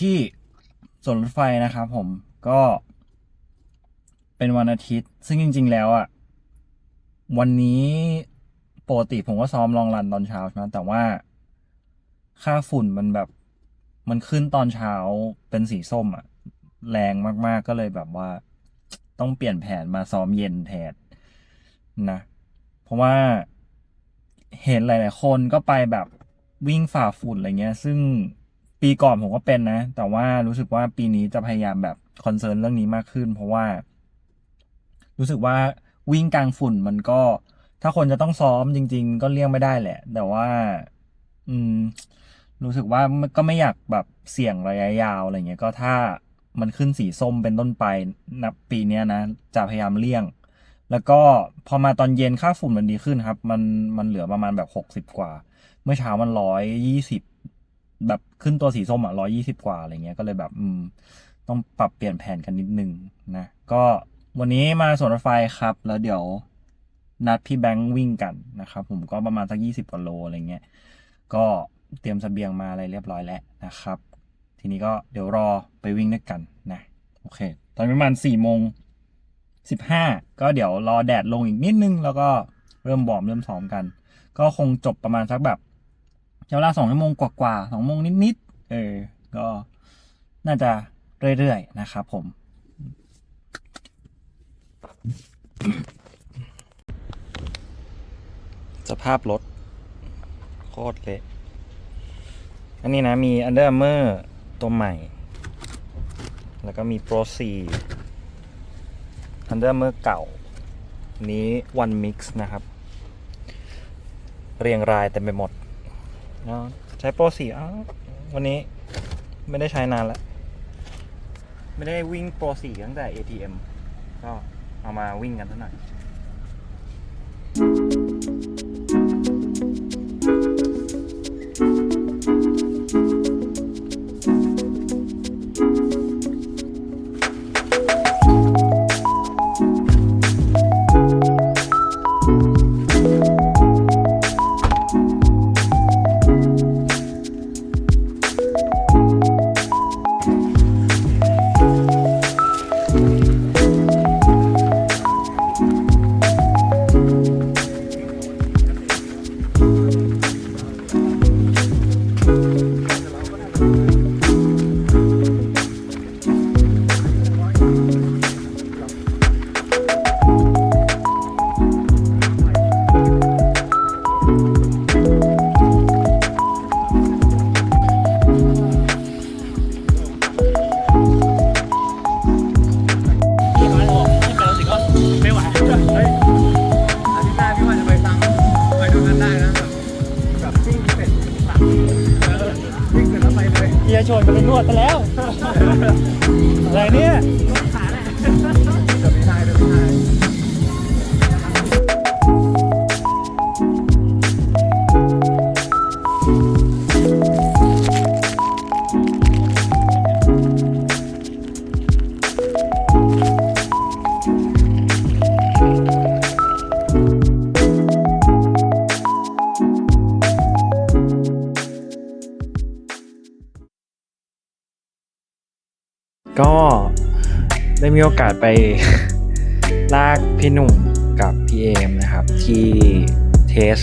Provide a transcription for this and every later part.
ที่สวนรถไฟนะครับผมก็เป็นวันอาทิตย์ ซึ่งจริง ๆ แล้วอะ่ะ วันนี้ปกติผมก็ซ้อมลองรันตอนเช้าใช่ไหมแต่ว่าค่าฝุ่นมันแบบ มันขึ้นตอนเช้าเป็นสีส้มอะ่ะ แรงมากๆก็เลยแบบว่า ต้องเปลี่ยนแผนมาซ้อมเย็นแทนนะ เพราะว่าเห็นหลาย ๆ คนก็ไปแบบวิ่งฝ่าฝุ่นอะไรเงี้ย ซึ่ง ปีก่อนผมก็เป็นนะ แต่ว่ารู้สึกว่าปีนี้จะพยายามแบบคอนเซิร์นเรื่องนี้มากขึ้น เพราะว่า รู้สึกว่าวิ่งกลางฝุ่นมันก็ ถ้าคนจะต้องซ้อมจริง ๆ ก็เลี่ยงไม่ได้แหละ แต่ว่า อืม รู้สึกว่าก็ไม่อยากแบบเสี่ยงระยะยาวอะไรเงี้ยก็ถ้ามันขึ้นสีส้มเป็นต้นไปนับปีเนี้ยนะ จะพยายามเลี่ยง แล้วก็พอมาตอนเย็นค่าฝุ่นมันดีขึ้นครับ มันมันเหลือประมาณแบบหกสิบกว่า เมื่อเช้ามันร้อยยี่สิบ แบบขึ้นตัวสีส้มอะร้อยี่สิบกว่าอะไรเงี้ยก็เลยแบบอืมต้องปรับเปลี่ยนแผนกันนิดนึงนะก็วันนี้มาสวนรถไฟครับ แล้วเดี๋ยวนัดพี่แบงค์วิ่งกันนะครับผมก็ประมาณสักยี่สิบกว่าโลอะไรเงี้ยก็เตรียมเสบียงมาอะไรเรียบร้อยแล้วนะครับ ทีนี้ก็เดี๋ยวรอไปวิ่งด้วยกันนะโอเค ตอนประมาณสี่โมงสิบห้าก็เดี๋ยวรอแดดลงอีกนิดนึง แล้วก็เริ่มบอมเริ่มซ้อมกัน ก็คงจบประมาณสักแบบ ใช้เวลาสองชั่วโมงกว่าๆสองโมงนิดๆ เออ ก็น่าจะเรื่อยๆ นะครับผม สภาพรถโคตรเละ อันนี้นะมี Under Armour ตัวใหม่ แล้วก็มี Pro 4 Under Armour เก่า นี้ One Mix นะครับ เรียงรายเต็มไปหมด ใช้โปร4อ้าววันนี้ไม่ได้ใช้นานแล้ว ไม่ได้วิ่ง Pro 4ตั้งแต่ ATM ก็เอามาวิ่งกันสักหน่อย ก็ได้มีโอกาสไปลากพี่หนุ่มกับพี่เอมนะครับ ที่เทส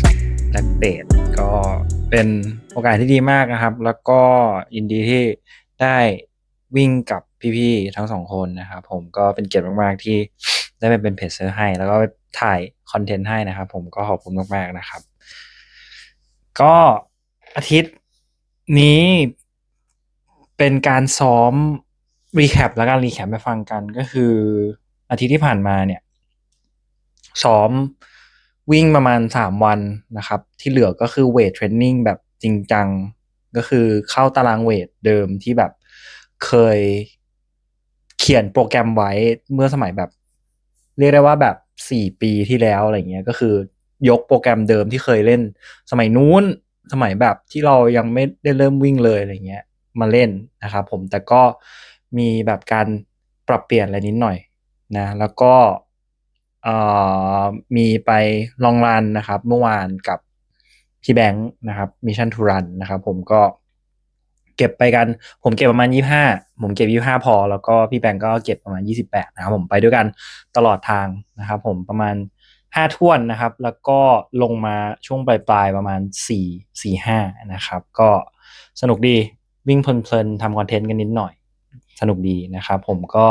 แลคเตดก็เป็นโอกาสที่ดีมากนะครับ แล้วก็ยินดีที่ได้วิ่งกับพี่ๆทั้งสองคนนะครับผมก็เป็นเกียรติมากๆที่ได้ไปเป็นเพจเซอร์ให้ แล้วก็ถ่ายคอนเทนต์ให้นะครับ ผมก็ขอบคุณมากๆนะครับ ก็อาทิตย์นี้เป็นการซ้อม รีแคปแล้วกันรีแคปไปฟังกันก็คืออาทิตย์ที่ผ่านมาเนี่ยซ้อมวิ่งประมาณสามวันนะครับ ที่เหลือก็คือเวทเทรนนิ่งแบบจริงจัง ก็คือเข้าตารางเวทเดิมที่แบบเคยเขียนโปรแกรมไว้เมื่อสมัยแบบ เรียกได้ว่าแบบสี่ปีที่แล้วอะไรเงี้ยก็คือยกโปรแกรมเดิมที่เคยเล่น สมัยนู้นสมัยแบบที่เรายังไม่ได้เริ่มวิ่งเลยอะไรเงี้ย มาเล่นนะครับผมแต่ก็ มีแบบการปรับเปลี่ยนอะไรนิดหน่อยนะแล้วก็มีไปลองรันนะครับ เมื่อวานกับพี่แบงค์นะครับมิชชั่นทูรันนะครับ ผมก็เก็บไปกัน ผมเก็บประมาณยี่ห้าผมเก็บยี่ห้าพอ แล้วก็พี่แบงก์ก็เก็บประมาณยี่สิบแปดนะครับผมไปด้วยกันตลอดทางนะครับ ผมประมาณห้าท่วนนะครับ แล้วก็ลงมาช่วงปลายๆประมาณสี่สี่ห้านะครับ ก็สนุกดีวิ่งเพลินๆทำคอนเทนต์กันนิดหน่อย สนุกดีนะครับ ผมก็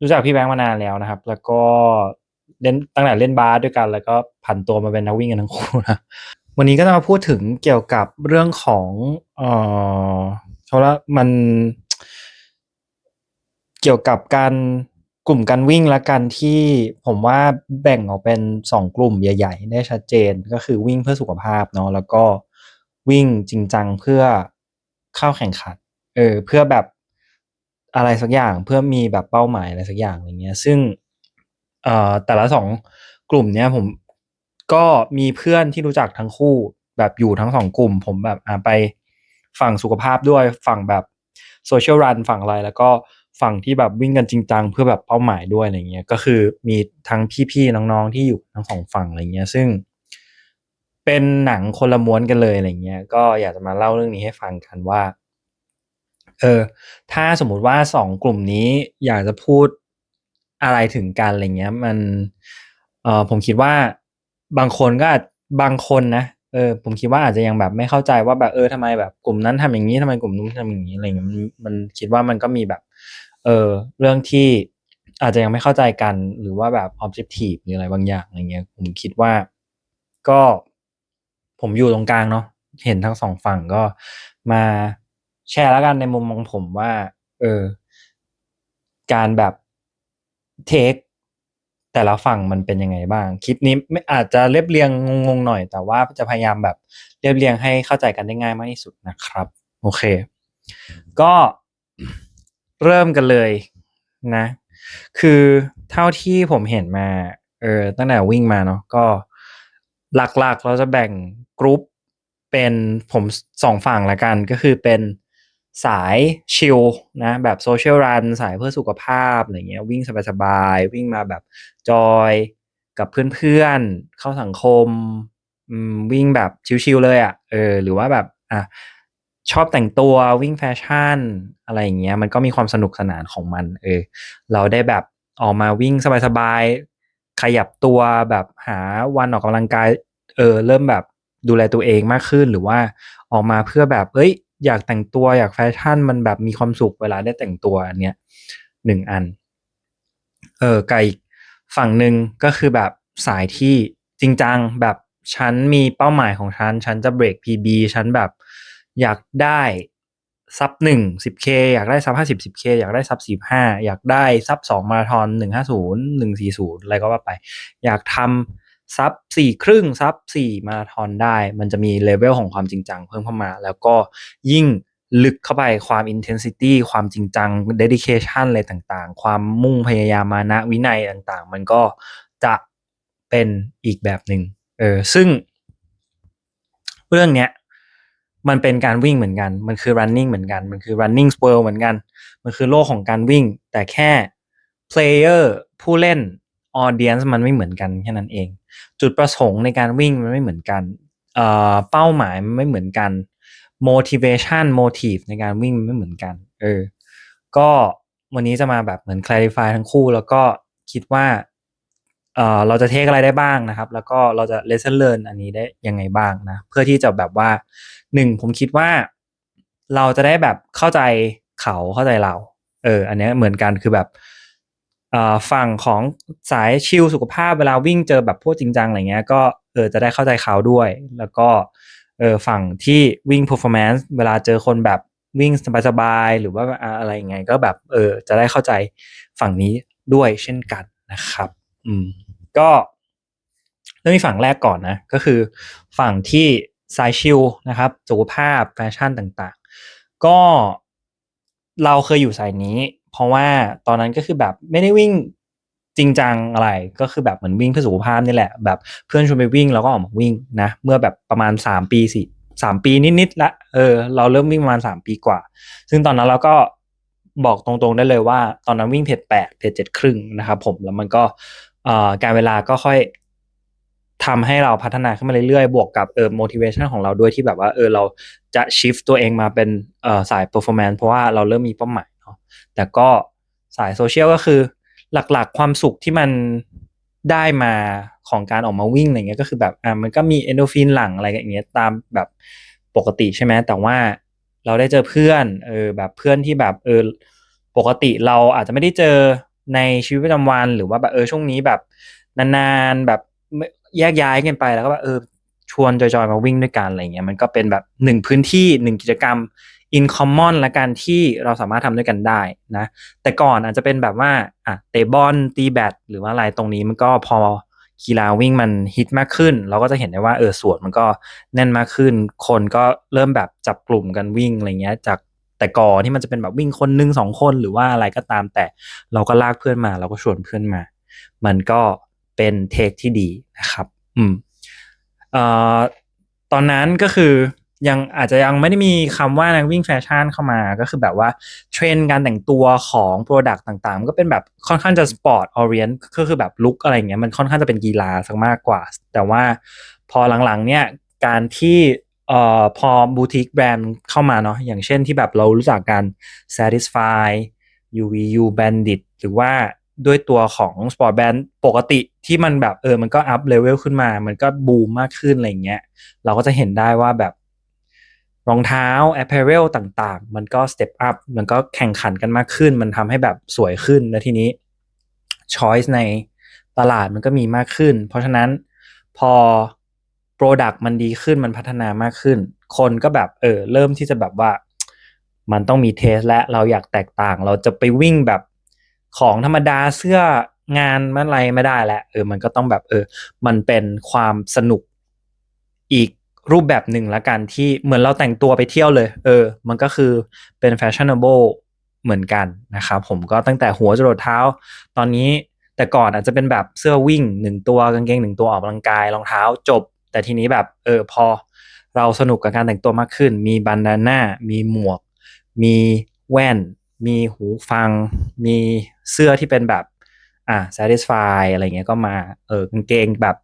รู้จักพี่แบงค์มานานแล้วนะครับ แล้วก็เล่นตั้งแต่เล่นบาสด้วยกัน แล้วก็ผันตัวมาเป็นนักวิ่งกันทั้งคู่นะวันนี้ก็จะมาพูดถึงเกี่ยวกับเรื่องของเออเขาละมัน เกี่ยวกับการกลุ่มการวิ่งและกันที่ผมว่าแบ่งออกเป็นสองกลุ่มใหญ่ ๆ ได้ชัดเจนก็คือวิ่งเพื่อสุขภาพเนาะแล้วก็วิ่งจริงจังเพื่อเข้าแข่งขัน เออเพื่อแบบอะไรสักอย่างเพื่อมีแบบเป้าหมายอะไรสักอย่างอะไรเงี้ย ซึ่งเอ่อแต่ละสองกลุ่มเนี้ยผมก็มีเพื่อนที่รู้จักทั้งคู่แบบอยู่ทั้งสองกลุ่ม ผมแบบอ่าไปฝั่งสุขภาพด้วยฝั่งแบบโซเชียลรันฝั่งอะไรแล้วก็ฝั่งที่แบบวิ่งกันจริงจังเพื่อแบบเป้าหมายด้วยอะไรเงี้ยก็คือมีทั้งพี่ๆน้องๆที่อยู่ทั้งสองฝั่งอะไรเงี้ย ซึ่งเป็นหนังคนละม้วนกันเลยอะไรเงี้ย ก็อยากจะมาเล่าเรื่องนี้ให้ฟังกันว่า เออ ถ้าสมมุติว่าสองกลุ่มนี้อยากจะพูดอะไรถึงกันอะไรเงี้ย มัน เออผมคิดว่าบางคนก็อาจบางคนนะเออผมคิดว่าอาจจะยังแบบไม่เข้าใจว่าแบบเออทำไมแบบกลุ่มนั้นทำอย่างนี้ทำไมกลุ่มนู้นทำอย่างนี้อะไรเงี้ยมันมันคิดว่ามันก็มีแบบ เออเรื่องที่อาจจะยังไม่เข้าใจกันหรือว่าแบบ objective หรืออะไรบางอย่างอะไรเงี้ยผมคิดว่าก็ผมอยู่ตรงกลางเนาะเห็นทั้งสองฝั่งก็มา แชร์แล้วกันในมุมมองผมว่า เออ การแบบเทคแต่ละฝั่งมันเป็นยังไงบ้าง คลิปนี้ไม่อาจจะเรียบเรียงงงๆหน่อย แต่ว่าจะพยายามแบบเรียบเรียงให้เข้าใจกันได้ง่ายมากที่สุดนะครับ โอเค ก็เริ่มกันเลยนะ คือเท่าที่ผมเห็นมา เออตั้งแต่วิ่งมาเนาะก็หลักๆเราจะแบ่งกรุ๊ปเป็นผมสองฝั่งละกันก็คือเป็น สายชิลนะแบบโซเชียลรันสายเพื่อสุขภาพอะไรเงี้ยวิ่งสบายๆ วิ่งมาแบบจอยกับเพื่อนๆ เข้าสังคมวิ่งแบบชิลๆเลยอะ่ะเออหรือว่าแบบอะชอบแต่งตัววิ่งแฟชั่นอะไรอย่างเงี้ยมันก็มีความสนุกสนานของมันเออเราได้แบบออกมาวิ่งสบายๆ ขยับตัวแบบหาวันออกกำลังกายเออเริ่มแบบดูแลตัวเองมากขึ้นหรือว่าออกมาเพื่อแบบเอ้ย อยากแต่งตัวอยากแฟชั่นมันแบบมีความสุขเวลาได้แต่งตัวอันเนี้ยหนึ่งอัน เออไกอีกฝั่งหนึ่งก็คือแบบสายที่จริงจังแบบฉันมีเป้าหมายของฉัน ฉันจะเบรก PB ฉันแบบอยากได้ซับหนึ่งสิบเคอยากได้ซับห้าสิบสิบเคอยากได้ซับสิบห้าอยากได้ซับสองมาราธอนหนึ่งห้าศูนย์หนึ่งสี่ศูนย์อะไรก็ว่าไป อยากทำ ซับสี่ครึ่งซับสี่มาราธอนได้ มันจะมีเลเวลของความจริงจังเพิ่มเข้ามา แล้วก็ยิ่งลึกเข้าไปความ intensity ความจริงจัง dedication อะไรต่างๆ ความมุ่งพยายามมานะวินัยต่างๆ มันก็จะเป็นอีกแบบหนึ่งเออซึ่งเรื่องเนี้ยมันเป็นการวิ่งเหมือนกัน มันคือ running เหมือนกัน มันคือ running world เหมือนกัน มันคือโลกของการวิ่ง แต่แค่ player ผู้เล่น audience มันไม่เหมือนกันแค่นั้นเอง จุดประสงค์ในการวิ่งมันไม่เหมือนกันเอ่อเป้าหมายมันไม่เหมือนกัน motivation motive ในการวิ่งมันไม่เหมือนกันเออก็วันนี้จะมาแบบเหมือน clarify ทั้งคู่ แล้วก็คิดว่าเอ่อเราจะเทคอะไรได้บ้างนะครับ แล้วก็เราจะ lesson learn อันนี้ได้ยังไงบ้างนะ เพื่อที่จะแบบว่าหนึ่งผมคิดว่าเราจะได้แบบเข้าใจเขาเข้าใจเรา เออ อันนี้เหมือนกันคือแบบ ฝั่งของสายชิลสุขภาพเวลาวิ่งเจอแบบพวกจริงจังอะไรเงี้ยก็เออจะได้เข้าใจเขาด้วย แล้วก็เออฝั่งที่วิ่ง performance เวลาเจอคนแบบวิ่งสบายๆหรือว่าอะไรยังไงก็แบบเออจะได้เข้าใจฝั่งนี้ด้วยเช่นกันนะครับ อืม ก็เริ่มที่ฝั่งแรกก่อนนะ ก็คือฝั่งที่สายชิลนะครับสุขภาพแฟชั่นต่างๆ ก็เราเคยอยู่สายนี้ เพราะว่าตอนนั้นก็คือแบบไม่ได้วิ่งจริงจังอะไรก็คือแบบเหมือนวิ่งเพื่อสุขภาพนี่แหละแบบเพื่อนชวนไปวิ่งเราก็ออกมาวิ่งนะ เมื่อแบบประมาณสามปีสี่สามปีนิดๆละเออเราเริ่มวิ่งประมาณสามปีกว่า ซึ่งตอนนั้นเราก็บอกตรงๆได้เลยว่า ตอนนั้นวิ่งเพจแปดเพจเจ็ดครึ่งนะครับผมแล้วมันก็เอ่อการเวลาก็ค่อยทำให้เราพัฒนาขึ้นมาเรื่อยๆ บวกกับเออ motivation ของเราด้วยที่แบบว่าเออเราจะ shift ตัวเองมาเป็นเออสาย performance เพราะว่าเราเริ่มมีเป้าหมาย แต่ก็สายโซเชียลก็คือหลักๆ ความสุขที่มันได้มาของการออกมาวิ่งอะไรเงี้ยก็คือแบบอ่ามันก็มีเอนโดฟินหลั่งอะไรอย่างเงี้ยตามแบบปกติใช่ไหมแต่ว่าเราได้เจอเพื่อนเออแบบเพื่อนที่แบบเออปกติเราอาจจะไม่ได้เจอในชีวิตประจำวันหรือว่าแบบเออช่วงนี้แบบนานๆแบบแยกย้ายกันไปแล้วก็แบบเออชวนจอยๆมาวิ่งด้วยกันอะไรเงี้ยมันก็เป็นแบบหนึ่งพื้นที่หนึ่งกิจกรรม in common ละกันที่เราสามารถทำด้วยกันได้นะ แต่ก่อนอาจจะเป็นแบบว่าอะเตะบอลตีแบดหรือว่าอะไรตรงนี้มันก็พอกีฬาวิ่งมันฮิตมากขึ้น เราก็จะเห็นได้ว่าเออสวนมันก็แน่นมากขึ้น คนก็เริ่มแบบจับกลุ่มกันวิ่งอะไรเงี้ย จากแต่ก่อนที่มันจะเป็นแบบวิ่งคนหนึ่งสองคนหรือว่าอะไรก็ตาม แต่เราก็ลากเพื่อนมา เราก็ชวนเพื่อนมา มันก็เป็นเทคที่ดีนะครับ อืมเอ่อตอนนั้นก็คือ ยังอาจจะยังไม่ได้มีคำว่านักวิ่งแฟชั่นเข้ามาก็คือแบบว่าเทรนการแต่งตัวของ Product ต่างๆ ก็เป็นแบบค่อนข้างจะสปอร์ตออเรียนก็คือแบบลุคอะไรเงี้ยมันค่อนข้างจะเป็นกีฬาสักมากกว่า แต่ว่าพอหลังๆเนี่ยการที่เอ่อพอบูติกแบรนด์เข้ามาเนาะอย่างเช่นที่แบบเรารู้จักกัน Satisfy UVU Bandit หรือว่าด้วยตัวของ Sport Band ปกติที่มันแบบเออมันก็อัพเลเวลขึ้นมา มันก็บูมมากขึ้นอะไรเงี้ยเราก็จะเห็นได้ว่าแบบ รองเท้า apparel ต่างๆ มันก็ step up มันก็แข่งขันกันมากขึ้น มันทำให้แบบสวยขึ้น แล้วทีนี้ choice ในตลาดมันก็มีมากขึ้น เพราะฉะนั้นพอ product มันดีขึ้น มันพัฒนามากขึ้น คนก็แบบเออเริ่มที่จะแบบว่า มันต้องมีเทสและเราอยากแตกต่าง เราจะไปวิ่งแบบของธรรมดาเสื้องานมื่อะไรไม่ได้แล้วเออ มันก็ต้องแบบเออ มันเป็นความสนุกอีก รูปแบบหนึ่งละกันที่เหมือนเราแต่งตัวไปเที่ยวเลย เออ มันก็คือเป็น fashionable เหมือนกันนะครับผมก็ตั้งแต่หัวจรดเท้า ตอนนี้แต่ก่อนอาจจะเป็นแบบเสื้อวิ่งหนึ่งตัวกางเกงหนึ่งตัวออกกำลังกายรองเท้าจบ แต่ทีนี้แบบเออพอเราสนุกกับการแต่งตัวมากขึ้น มีบันดาน่ามีหมวก มีแว่น มีหูฟัง มีเสื้อที่เป็นแบบอะ satisfy อะไรเงี้ยก็มาเออกางเกงแบบ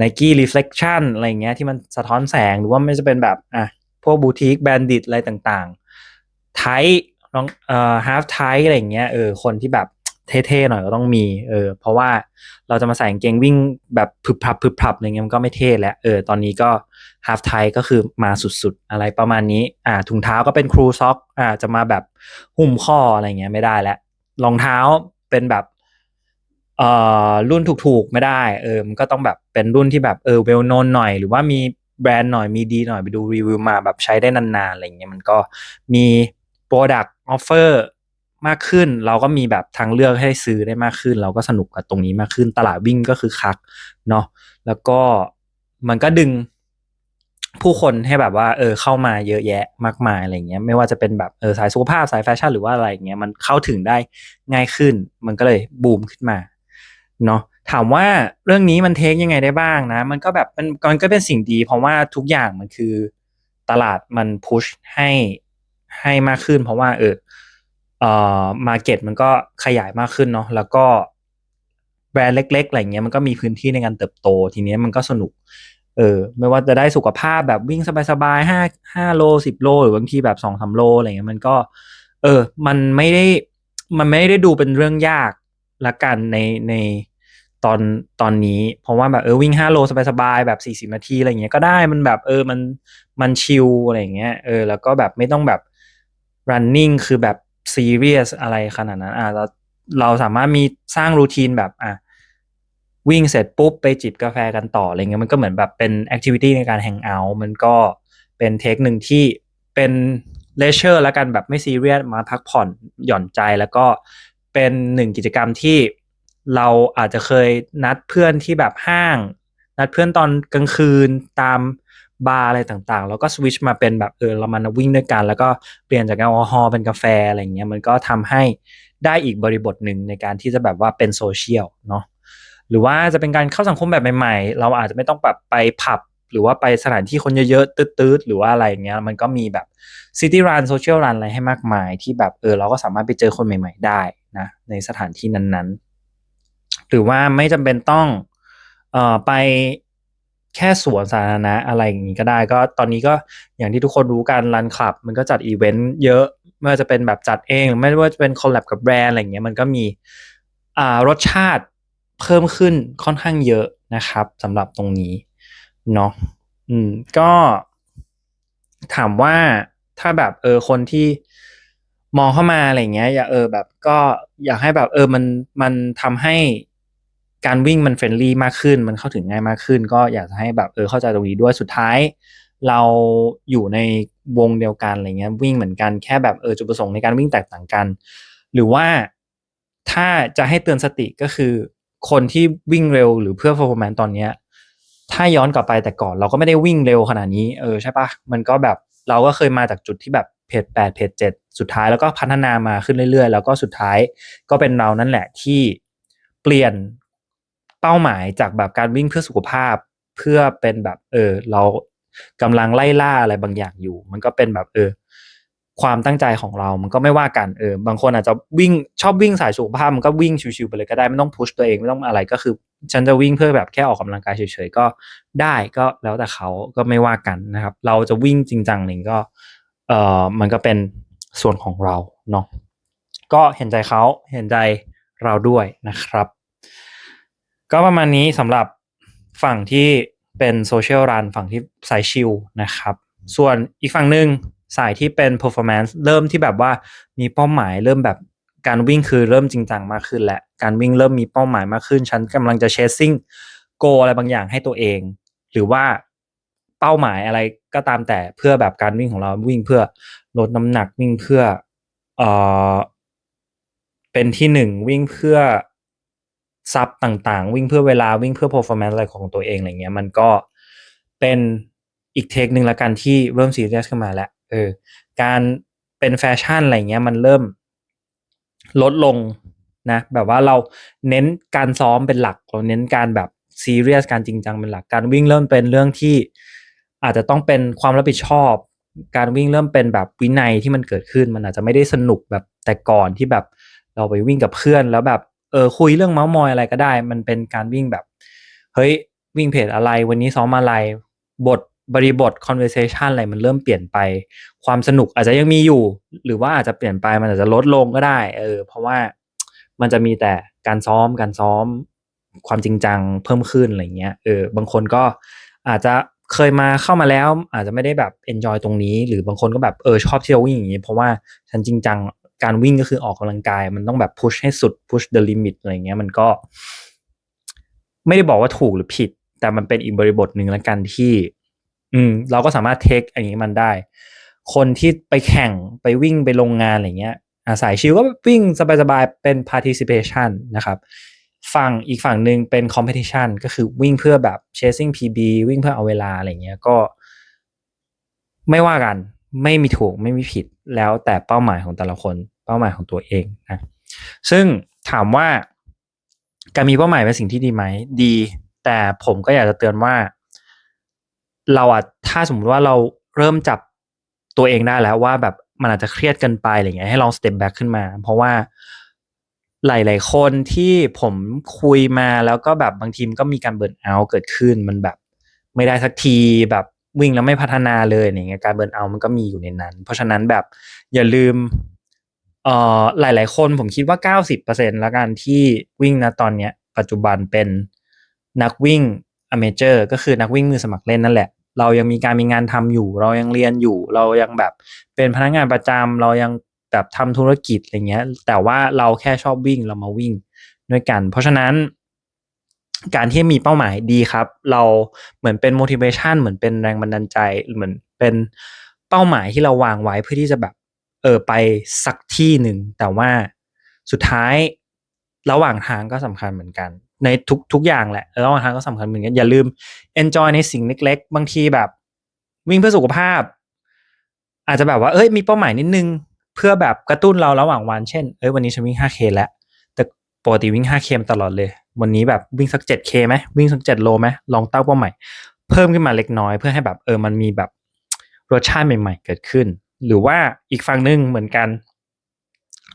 Nike Reflection อะไรเงี้ยที่มันสะท้อนแสงหรือว่าไม่จะเป็นแบบอะพวกบูติกแบรนดิตอะไรต่างๆไทรองเอ่อ half tight อะไรเงี้ยเออคนที่แบบเท่ๆหน่อยก็ต้องมีเออเพราะว่าเราจะมาใส่กางเกงวิ่งแบบพึบพับพึบพับอะไรเงี้ยมันก็ไม่เท่แล้วเออตอนนี้ก็ half tight ก็คือมาสุดๆ อะไรประมาณนี้อ่าถุงเท้าก็เป็นครูซ็อกอ่าจะมาแบบหุ้มข้ออะไรเงี้ยไม่ได้แล้วรองเท้าเป็นแบบ เอ่อรุ่นถูกๆไม่ได้เออมันก็ต้องแบบเป็นรุ่นที่แบบเออเวลโนนหน่อย หรือว่ามีแบรนด์หน่อยมีดีหน่อยไปดูรีวิวมาแบบใช้ได้นานๆอะไรเงี้ยมันก็มี Product Offer มากขึ้น เราก็มีแบบทางเลือกให้ซื้อได้มากขึ้น เราก็สนุกกับตรงนี้มากขึ้น ตลาดวิ่งก็คือคักเนาะแล้วก็มันก็ดึงผู้คนให้แบบว่า เออ เข้ามาเยอะแยะมากมายอะไรเงี้ย ไม่ว่าจะเป็นแบบเออสายสุขภาพสายแฟชั่นหรือว่าอะไรเงี้ยมันเข้าถึงได้ง่ายขึ้น มันก็เลยบูมขึ้นมา เนาะถามว่าเรื่องนี้มันเทคยังไงได้บ้างนะ มันก็แบบมันมันก็เป็นสิ่งดี เพราะว่าทุกอย่างมันคือตลาดมันพุชให้ให้มากขึ้น เพราะว่าเออเอ่อมาเก็ตมันก็ขยายมากขึ้นเนาะแล้วก็แบรนด์เล็ก ๆ อะไรเงี้ยมันก็มีพื้นที่ในการเติบโต ทีนี้มันก็สนุก เออ ไม่ว่าจะได้สุขภาพแบบวิ่งสบายๆห้าห้าโลสิบโล หรือบางทีแบบสองสามโลอะไรเงี้ยมันก็ เออ มันไม่ได้มันไม่ได้ดูเป็นเรื่องยากละกันในใน ตอนตอนนี้ เพราะว่าแบบเออวิ่งห้าโลสบายๆแบบสี่สิบนาทีอะไรเงี้ยก็ได้มันแบบเออมันมันชิลอะไรเงี้ยเออแล้วก็แบบไม่ต้องแบบ running คือแบบ serious อะไรขนาดนั้นอะเราเราสามารถมีสร้างรูทีนแบบอะวิ่งเสร็จปุ๊บไปจิบกาแฟกันต่ออะไรเงี้ยมันก็เหมือนแบบเป็น activity ในการแฮงเอาท์มันก็เป็นเทคหนึ่งที่เป็นเลเชอร์แล้วกันแบบไม่ซีเรียสมาพักผ่อนหย่อนใจแล้วก็เป็นหนึ่งกิจกรรมที่ เราอาจจะเคยนัดเพื่อนที่แบบห้าง นัดเพื่อนตอนกลางคืนตามบาร์อะไรต่างๆ แล้วก็สวิชมาเป็นแบบเออเรามาวิ่งด้วยกัน แล้วก็เปลี่ยนจากแอลกอฮอล์เป็นกาแฟอะไรเงี้ยมันก็ทำให้ได้อีกบริบทหนึ่งในการที่จะแบบว่าเป็นโซเชียลเนาะหรือว่าจะเป็นการเข้าสังคมแบบใหม่ๆ เราอาจจะไม่ต้องแบบไปผับ หรือว่าไปสถานที่คนเยอะๆตืดๆหรือว่าอะไรเงี้ยมันก็มีแบบซิตี้รันโซเชียลรันอะไรให้มากมาย ที่แบบเออเราก็สามารถไปเจอคนใหม่ ๆ ได้นะในสถานที่นั้นๆ หรือว่าไม่จำเป็นต้องเอ่อไปแค่สวนสาธารณะอะไรอย่างนี้ก็ได้ ก็ตอนนี้ก็อย่างที่ทุกคนรู้กันรันคลับ มันก็จัดอีเวนต์เยอะไม่ว่าจะเป็นแบบจัดเองไม่ว่าจะเป็นคอลแลบกับแบรนด์อะไรอย่างเงี้ยมันก็มีอ่ารสชาติเพิ่มขึ้นค่อนข้างเยอะนะครับสำหรับตรงนี้เนาะอืมก็ถามว่าถ้าแบบเออคนที่มองเข้ามาอะไรอย่างเงี้ย อย่าเออแบบก็อยากให้แบบเออมันมันทำให้ การวิ่งมันเฟรนลี่มากขึ้น มันเข้าถึงง่ายมากขึ้น ก็อยากจะให้แบบเออเข้าใจตรงนี้ด้วยสุดท้าย เราอยู่ในวงเดียวกันอะไรเงี้ยวิ่งเหมือนกันแค่แบบเออจุดประสงค์ในการวิ่งแตกต่างกัน หรือว่าถ้าจะให้เตือนสติก็คือ คนที่วิ่งเร็วหรือเพื่อ performance ตอนเนี้ยถ้าย้อนกลับไปแต่ก่อน เราก็ไม่ได้วิ่งเร็วขนาดนี้เออใช่ปะมันก็แบบเราก็เคยมาจากจุดที่แบบเพจแปดเพจเจ็ดสุดท้ายแล้วก็พัฒนามาขึ้นเรื่อยๆ แล้วก็สุดท้ายก็เป็นเรานั่นแหละที่เปลี่ยน เป้าหมายจากแบบการวิ่งเพื่อสุขภาพ เพื่อเป็นแบบเออ เรากำลังไล่ล่าอะไรบางอย่างอยู่ มันก็เป็นแบบเออ ความตั้งใจของเรา มันก็ไม่ว่ากันเออ บางคนอาจจะวิ่งชอบวิ่งสายสุขภาพมันก็วิ่งชิวๆไปเลยก็ได้ไม่ต้องพุชตัวเองไม่ต้องอะไรก็คือ ฉันจะวิ่งเพื่อแบบแค่ออกกำลังกายเฉยๆก็ได้ก็แล้วแต่เขาก็ไม่ว่ากันนะครับ เราจะวิ่งจริงจังหนึ่งก็เออมันก็เป็นส่วนของเราเนาะก็เห็นใจเขาเห็นใจเราด้วยนะครับ ก็ประมาณนี้สำหรับฝั่งที่เป็นโซเชียลรันฝั่งที่สายชิลนะครับ ส่วนอีกฝั่งหนึ่งสายที่เป็น performance เริ่มที่แบบว่ามีเป้าหมายเริ่มแบบการวิ่งคือเริ่มจริงจังมากขึ้นและ การวิ่งเริ่มมีเป้าหมายมากขึ้น ฉันกำลังจะ chasing goal อะไรบางอย่างให้ตัวเอง หรือว่าเป้าหมายอะไรก็ตามแต่เพื่อแบบการวิ่งของเราวิ่งเพื่อลดน้ำหนักวิ่งเพื่อเอ่อเป็นที่หนึ่งวิ่งเพื่อ ซับต่างๆ วิ่งเพื่อเวลาวิ่งเพื่อ performance อะไรของตัวเองอะไรเงี้ยมันก็เป็นอีกเทคหนึ่งละกันที่เริ่มซีเรียสขึ้นมาแล้วเออการเป็นแฟชั่นอะไรเงี้ยมันเริ่มลดลงนะแบบว่าเราเน้นการซ้อมเป็นหลัก เราเน้นการแบบซีเรียสการจริงจังเป็นหลัก การวิ่งเริ่มเป็นเรื่องที่อาจจะต้องเป็นความรับผิดชอบ การวิ่งเริ่มเป็นแบบวินัยที่มันเกิดขึ้น มันอาจจะไม่ได้สนุกแบบแต่ก่อนที่แบบเราไปวิ่งกับเพื่อนแล้วแบบ เออคุยเรื่องเมาส์มอยอะไรก็ได้ มันเป็นการวิ่งแบบ เฮ้ยวิ่งเพจอะไร วันนี้ซ้อมอะไร บทบริบท conversation อะไรมันเริ่มเปลี่ยนไป ความสนุกอาจจะยังมีอยู่ หรือว่าอาจจะเปลี่ยนไปมันอาจจะลดลงก็ได้ เออ เพราะว่ามันจะมีแต่การซ้อมการซ้อม ความจริงจังเพิ่มขึ้นอะไรเงี้ยเออบางคนก็อาจจะเคยมาเข้ามาแล้ว อาจจะไม่ได้แบบ enjoy ตรงนี้ หรือบางคนก็แบบเออชอบเที่ยววิ่งอย่างนี้ เพราะว่าฉันจริงจัง การวิ่งก็คือออกกำลังกาย มันต้องแบบ push ให้สุด push the limit อะไรเงี้ยมันก็ ไม่ได้บอกว่าถูกหรือผิด แต่มันเป็นอีกบริบทหนึ่งแล้วกันที่ อืม เราก็สามารถเทคอย่างนี้มันได้ คนที่ไปแข่งไปวิ่งไปลงงานอะไรเงี้ย อาสายชิลก็วิ่งสบายๆเป็น participation นะครับฝั่งอีกฝั่งหนึ่งเป็น competition ก็คือวิ่งเพื่อแบบ chasing PB วิ่งเพื่อเอาเวลาอะไรเงี้ยก็ไม่ว่ากัน ไม่มีถูกไม่มีผิดแล้วแต่เป้าหมายของแต่ละคน เป้าหมายของตัวเองนะซึ่งถามว่าการมีเป้าหมายเป็นสิ่งที่ดีไหมดี แต่ผมก็อยากจะเตือนว่า เราอะถ้าสมมติว่าเราเริ่มจับตัวเองได้แล้วว่าแบบมันอาจจะเครียดเกินไปอะไรเงี้ยให้ลองสเต็ปแบ็กขึ้นมา เพราะว่าหลาย ๆ คนที่ผมคุยมาแล้วก็แบบบางทีมก็มีการเบิร์นเอาท์เกิดขึ้นมันแบบไม่ได้สักทีแบบ วิ่งแล้วไม่พัฒนาเลยอย่างเงี้ยการเบิร์นเอามันก็มีอยู่ในนั้น เพราะฉะนั้นแบบอย่าลืมเอ่อหลาย ๆ คนผมคิดว่า 90%แล้วกันที่วิ่งนะตอนเนี้ย ปัจจุบันเป็นนักวิ่งอเมเจอร์ก็คือนักวิ่งมือสมัครเล่นนั่นแหละ เรายังมีการมีงานทำอยู่ เรายังเรียนอยู่ เรายังแบบเป็นพนักงานประจำเรายังแบบทำธุรกิจอะไรเงี้ย แต่ว่าเราแค่ชอบวิ่งเรามาวิ่งด้วยกัน เพราะฉะนั้น การที่มีเป้าหมายดีครับ เราเหมือนเป็น motivation เหมือนเป็นแรงบันดาลใจเหมือนเป็นเป้าหมายที่เราวางไว้เพื่อที่จะแบบเออไปสักที่หนึ่ง แต่ว่าสุดท้ายระหว่างทางก็สำคัญเหมือนกัน ในทุกทุกอย่างแหละระหว่างทางก็สำคัญเหมือนกันอย่าลืม enjoy ในสิ่งเล็ก ๆ บางทีแบบ วิ่งเพื่อสุขภาพ อาจจะแบบว่าเอ้ยมีเป้าหมายนิดนึง เพื่อแบบกระตุ้นเราระหว่างวันเช่นเอ้ยวันนี้ฉันวิ่ง 5K แล้ว ปกติวิ่ง 5K มตลอดเลย วันนี้แบบวิ่งสัก 7K ไหมวิ่งสัก 7 โลไหมลองตั้งเป้าหมายเพิ่มขึ้นมาเล็กน้อยเพื่อให้แบบเออมันมีแบบรสชาติใหม่ ๆ เกิดขึ้น หรือว่าอีกฝั่งหนึ่งเหมือนกัน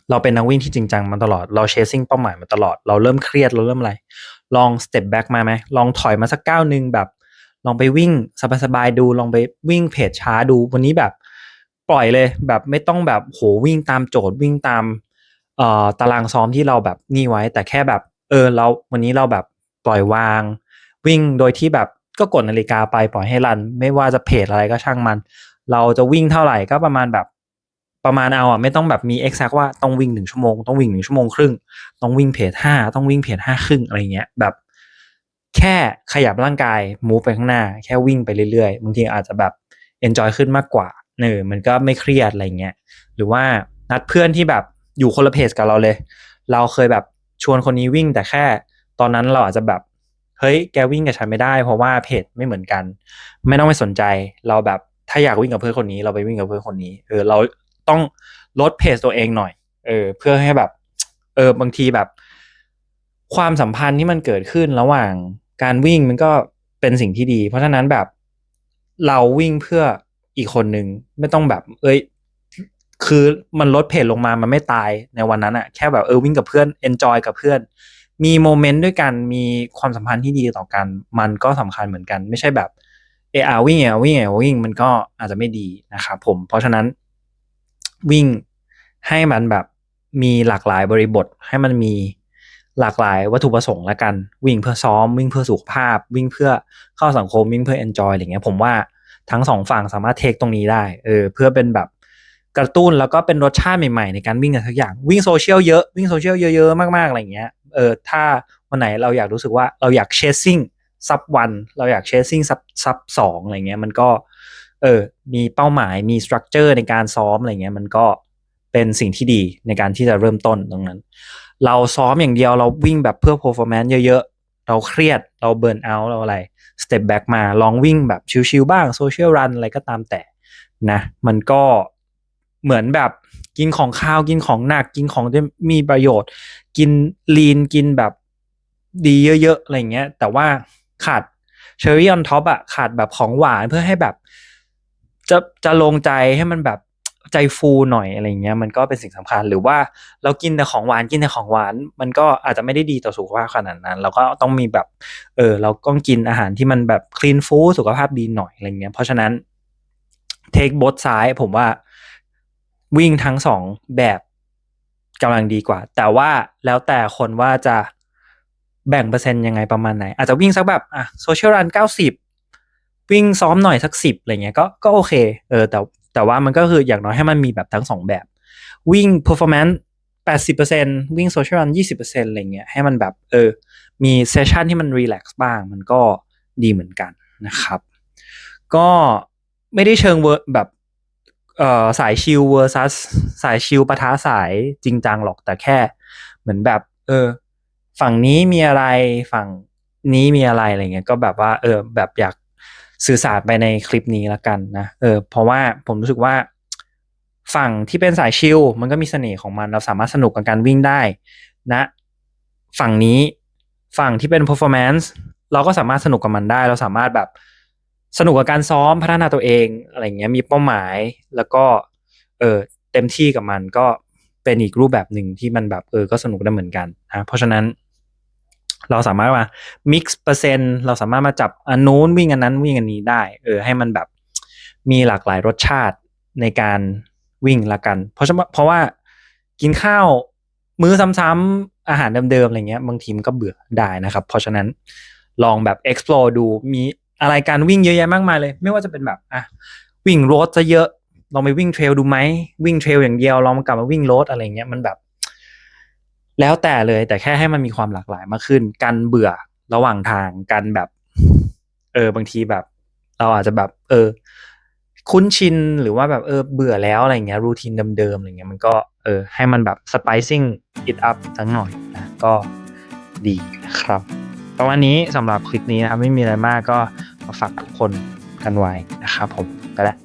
เราเป็นนักวิ่งที่จริงจังมาตลอดเราเชสซิ่งเป้าหมายมาตลอดเราเริ่มเครียดเราเริ่มอะไร ลองสเต็ปแบ็กมาไหมลองถอยมาสักก้าวหนึ่งแบบ ลองไปวิ่งสบายๆดู ลองไปวิ่งเพจช้าดูวันนี้แบบ ปล่อยเลยแบบไม่ต้องแบบโหวิ่งตามโจทย์วิ่งตาม ตารางซ้อมที่เราแบบนี่ไว้ แต่แค่แบบ เออเราวันนี้เราแบบปล่อยวาง วิ่งโดยที่แบบก็กดนาฬิกาไปปล่อยให้รัน ไม่ว่าจะเพจอะไรก็ช่างมัน เราจะวิ่งเท่าไหร่ก็ประมาณแบบประมาณเอาอะไม่ต้องแบบมี exact ว่าต้องวิ่งหนึ่งชั่วโมงต้องวิ่งหนึ่งชั่วโมงครึ่งต้องวิ่งเพจห้าต้องวิ่งเพจห้าครึ่งอะไรเงี้ยแบบ แค่ขยับร่างกายมูฟไปข้างหน้า แค่วิ่งไปเรื่อยๆบางทีอาจจะแบบ enjoy ขึ้นมากกว่าเนอมันก็ไม่เครียดอะไรเงี้ยหรือว่านัดเพื่อนที่แบบ อยู่คนละเพจกับเราเลย เราเคยแบบชวนคนนี้วิ่งแต่แค่ ตอนนั้นเราอาจจะแบบเฮ้ยแกวิ่งกับฉันไม่ได้ เพราะว่าเพจไม่เหมือนกัน ไม่ต้องไปสนใจ เราแบบถ้าอยากวิ่งกับเพื่อนคนนี้ เราไปวิ่งกับเพื่อนคนนี้เออเราต้องลดเพจตัวเองหน่อย เออ เพื่อให้แบบ เออบางทีแบบ ความสัมพันธ์ที่มันเกิดขึ้นระหว่างการวิ่งมันก็เป็นสิ่งที่ดี เพราะฉะนั้นแบบเราวิ่งเพื่ออีกคนนึงไม่ต้องแบบ เอ้ย คือมันลดเพจลงมามันไม่ตายในวันนั้นอะแค่แบบเออวิ่งกับเพื่อนเอนจอยกับเพื่อน มีโมเมนต์ด้วยกันมีความสัมพันธ์ที่ดีต่อกัน มันก็สำคัญเหมือนกัน ไม่ใช่แบบเออวิ่งเออวิ่งเออวิ่งมันก็อาจจะไม่ดีนะครับผมเพราะฉะนั้นวิ่งให้มันแบบมีหลากหลายบริบท ให้มันมีหลากหลายวัตถุประสงค์ละกัน วิ่งเพื่อซ้อม วิ่งเพื่อสุขภาพ วิ่งเพื่อเข้าสังคมวิ่งเพื่อเอนจอยอะไรเงี้ยผมว่าทั้งสองฝั่งสามารถเทคตรงนี้ได้เออเพื่อเป็นแบบ กระตุ้นแล้วก็เป็นรสชาติใหม่ๆ ในการวิ่งอะไรสักอย่างวิ่งโซเชียลเยอะวิ่งโซเชียลเยอะๆมากๆอะไรเงี้ยเออถ้าวันไหนเราอยากรู้สึกว่าเราอยากเชสซิ่งซับวันเราอยากเชสซิ่งซับซับสองอะไรเงี้ยมันก็เออมีเป้าหมายมีสตรัคเจอร์ในการซ้อมอะไรเงี้ยมันก็เป็นสิ่งที่ดีในการที่จะเริ่มต้นตรงนั้น เราซ้อมอย่างเดียวเราวิ่งแบบเพื่อ performance เยอะๆ เราเครียดเราเบิร์นเอาเราอะไร step back มาลองวิ่งแบบชิลๆบ้าง social run อะไรก็ตามแต่นะ มันก็ เหมือนแบบกินของข้าวกินของหนักกินของที่มีประโยชน์ กินลีนกินแบบดีเยอะๆอะไรเงี้ย แต่ว่าขาดเชอร์รี่ออนท็อปอะขาดแบบของหวานเพื่อให้แบบ จะจะลงใจให้มันแบบใจฟูหน่อยอะไรเงี้ยมันก็เป็นสิ่งสำคัญหรือว่าเรากินแต่ของหวานกินแต่ของหวาน มันก็อาจจะไม่ได้ดีต่อสุขภาพขนาดนั้น เราก็ต้องมีแบบ เออ เราต้องกินอาหารที่มันแบบคลีนฟู้สุขภาพดีหน่อยอะไรเงี้ยเพราะฉะนั้นเทคบทซ้ายผมว่า วิ่งทั้งสองแบบกำลังดีกว่า แต่ว่าแล้วแต่คนว่าจะแบ่งเปอร์เซ็นต์ยังไงประมาณไหน อาจจะวิ่งสักแบบอะโซเชียลรันเก้าสิบวิ่งซ้อมหน่อยสักสิบอะไรเงี้ยก็ก็โอเคเออแต่แต่ว่ามันก็คืออย่างน้อยให้มันมีแบบทั้งสองแบบ วิ่ง performance แปดสิบเปอร์เซ็นวิ่ง social run ยี่สิบเปอร์เซ็นอะไรเงี้ยให้มันแบบเออมีเซสชันที่มันรีแลกซ์บ้าง มันก็ดีเหมือนกันนะครับ ก็ไม่ได้เชิงเวอร์แบบ เอ่อสายชิล versus สายชิลปะทะสายจริงจังหรอกแต่แค่ เหมือนแบบ เออ ฝั่งนี้มีอะไรฝั่งนี้มีอะไรอะไรเงี้ยก็แบบว่า เออ แบบอยากสื่อสารไปในคลิปนี้ละกันนะเออ เพราะว่าผมรู้สึกว่า ฝั่งที่เป็นสายชิลมันก็มีเสน่ห์ของมันเราสามารถสนุกกับการวิ่งได้นะ ฝั่งนี้ฝั่งที่เป็น performance เราก็สามารถสนุกกับมันได้ เราสามารถแบบ สนุกกับการซ้อมพัฒนาตัวเองอะไรเงี้ยมีเป้าหมายแล้วก็ เออเต็มที่กับมันก็เป็นอีกรูปแบบหนึ่งที่มันแบบเออก็สนุกได้เหมือนกันนะเพราะฉะนั้น เราสามารถมา mix เปอร์เซ็นต์เราสามารถมาจับอันนู้นวิ่งอันนั้นวิ่งอันนี้ได้ เออ ให้มันแบบมีหลากหลายรสชาติในการวิ่งละกัน เพราะฉะเพราะว่ากินข้าวมื้อซ้ำๆอาหารเดิมๆอะไรเงี้ยบางทีมันก็เบื่อได้นะครับ เพราะฉะนั้นลองแบบ explore ดูมี อะไรการวิ่งเยอะแยะมากมายเลย ไม่ว่าจะเป็นแบบอะวิ่งรดจะเยอะลองไปวิ่งเทรลดูไหมวิ่งเทรลอย่างเดียวลองกลับมาวิ่งรดอะไรเงี้ยมันแบบ แล้วแต่เลยแต่แค่ให้มันมีความหลากหลายมากขึ้นกันเบื่อระหว่างทางกันแบบ เออบางทีแบบ เราอาจจะแบบ เออ คุ้นชินหรือว่าแบบเออเบื่อแล้วอะไรเงี้ยรูทีนเดิมๆอะไรเงี้ยมันก็เออให้มันแบบ spicing it up สักหน่อยนะก็ดีนะครับ ประมาณนี้สำหรับคลิปนี้นะครับไม่มีอะไรมากก็มาฝากทุกคนกันไว้นะครับผมไปแล้ว